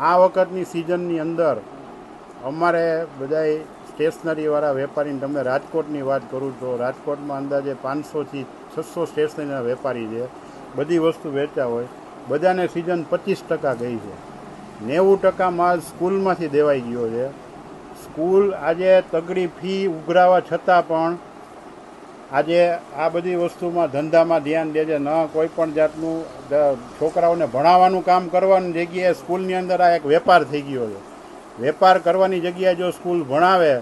આ વખતની સિઝનની અંદર અમારે બધાય સ્ટેશનરીવાળા વેપારીને તમે રાજકોટની વાત કરું તો રાજકોટમાં અંદાજે પાંચસોથી છસો સ્ટેશનરીના વેપારી છે. બધી વસ્તુ વેચતા હોય. બધાને સિઝન પચીસ ટકા ગઈ છે. નેવું ટકા માલ સ્કૂલમાંથી દેવાઈ ગયો છે. સ્કૂલ આજે તગડી ફી ઉઘરાવા છતાં પણ આજે આ બધી વસ્તુમાં ધંધામાં ધ્યાન દે છે ન કોઈ પણ જાતનું છોકરાઓને ભણાવવાનું કામ કરવાની જગ્યાએ સ્કૂલની અંદર આ એક વેપાર થઈ ગયો છે. વેપાર કરવાની જગ્યાએ જો સ્કૂલ ભણાવે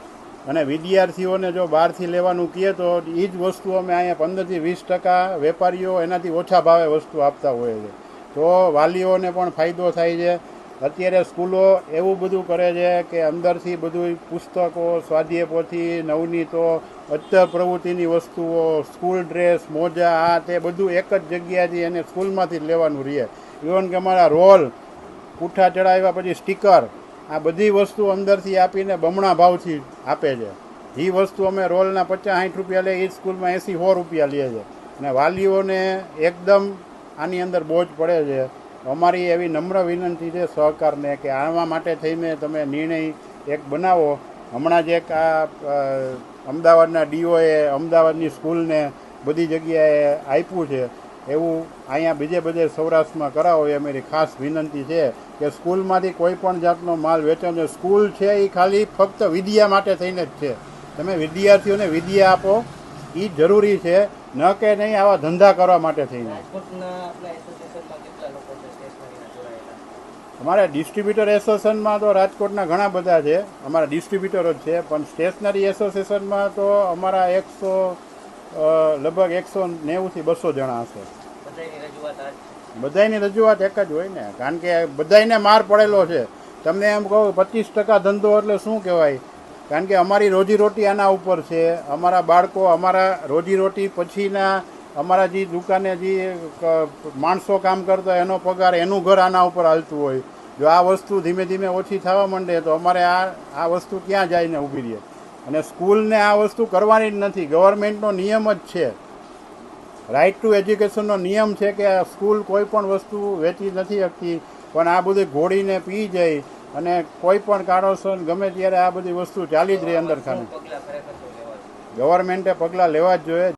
અને વિદ્યાર્થીઓને જો બહારથી લેવાનું કહે તો એ જ વસ્તુ અમે અહીંયા પંદરથી વીસ ટકા વેપારીઓ એનાથી ઓછા ભાવે વસ્તુ આપતા હોય છે. તો વાલીઓને પણ ફાયદો થાય છે. અત્યારે સ્કૂલો એવું બધું કરે છે કે અંદરથી બધું પુસ્તકો સ્વાધ્યાય પોથી નવનીતો અત્તર પ્રવૃત્તિની વસ્તુઓ, સ્કૂલ ડ્રેસ, મોજા આ તે બધું એક જ જગ્યાએથી એને સ્કૂલમાંથી જ લેવાનું રહે. ઇવન કે અમારા રોલ, પૂઠા ચડાવ્યા પછી સ્ટીકર, આ બધી વસ્તુ અંદરથી આપીને બમણા ભાવથી આપે છે. એ વસ્તુ અમે રોલના પચાસ સાઠ રૂપિયા લે એ સ્કૂલમાં એંસી સો રૂપિયા લે છે. અને વાલીઓને એકદમ આની અંદર બોજ પડે છે. અમારી એવી નમ્ર વિનંતી છે સહકારને કે આવા માટે થઈને તમે નિર્ણય એક બનાવો. હમણાં જ એક આ અમદાવાદના ડીઓએ અમદાવાદની સ્કૂલને બધી જગ્યાએ આપ્યું છે. એવું અહીંયા બીજે બધે સૌરાષ્ટ્રમાં કરાવો એ મારી ખાસ વિનંતી છે કે સ્કૂલમાંથી કોઈ પણ જાતનો માલ વેચાણ સ્કૂલ છે એ ખાલી ફક્ત વિદ્યા માટે થઈને જ છે. તમે વિદ્યાર્થીઓને વિદ્યા આપો એ જરૂરી છે. ન કે નહીં આવા ધંધા કરવા માટે થઈને રાજકોટના આપણા એસોસિએશનમાં કેટલા લોકો છે સ્ટેશનરીના જોડાયેલા અમારા ડિસ્ટ્રીબ્યુટર એસોસિએશનમાં તો રાજકોટના ઘણા બધા છે. અમારા ડિસ્ટ્રીબ્યુટરો જ છે પણ સ્ટેશનરી એસોસિએશનમાં તો અમારા એકસો લગભગ એકસો નેવુંથી બસો જણા હશે. બધાની રજૂઆત એક જ હોય ને કારણ કે બધાયને માર પડેલો છે. તમને એમ કહું પચીસ ટકા ધંધો એટલે શું કહેવાય? કારણ કે અમારી રોજીરોટી આના ઉપર છે. અમારા બાળકો અમારા રોજીરોટી પછીના અમારા જે દુકાને જે માણસો કામ કરતા હોય એનો પગાર એનું ઘર આના ઉપર હાલતું હોય. જો આ વસ્તુ ધીમે ધીમે ઓછી થવા માંડે તો અમારે આ આ વસ્તુ ક્યાં જઈને ઊભી રહે? અને સ્કૂલને આ વસ્તુ કરવાની જ નથી. ગવર્મેન્ટનો નિયમ જ છે. રાઇટ ટુ એજ્યુકેશનનો નિયમ છે કે સ્કૂલ કોઈ પણ વસ્તુ વેચી નથી શકતી પણ આ બધું ઘોડીને પી જાય અને કોઈ પણ કારણોસર ગમે ત્યારે આ બધી વસ્તુ ચાલી જ રહી અંદર ખાને ગવર્મેન્ટે પગલાં લેવા જ જોઈએ.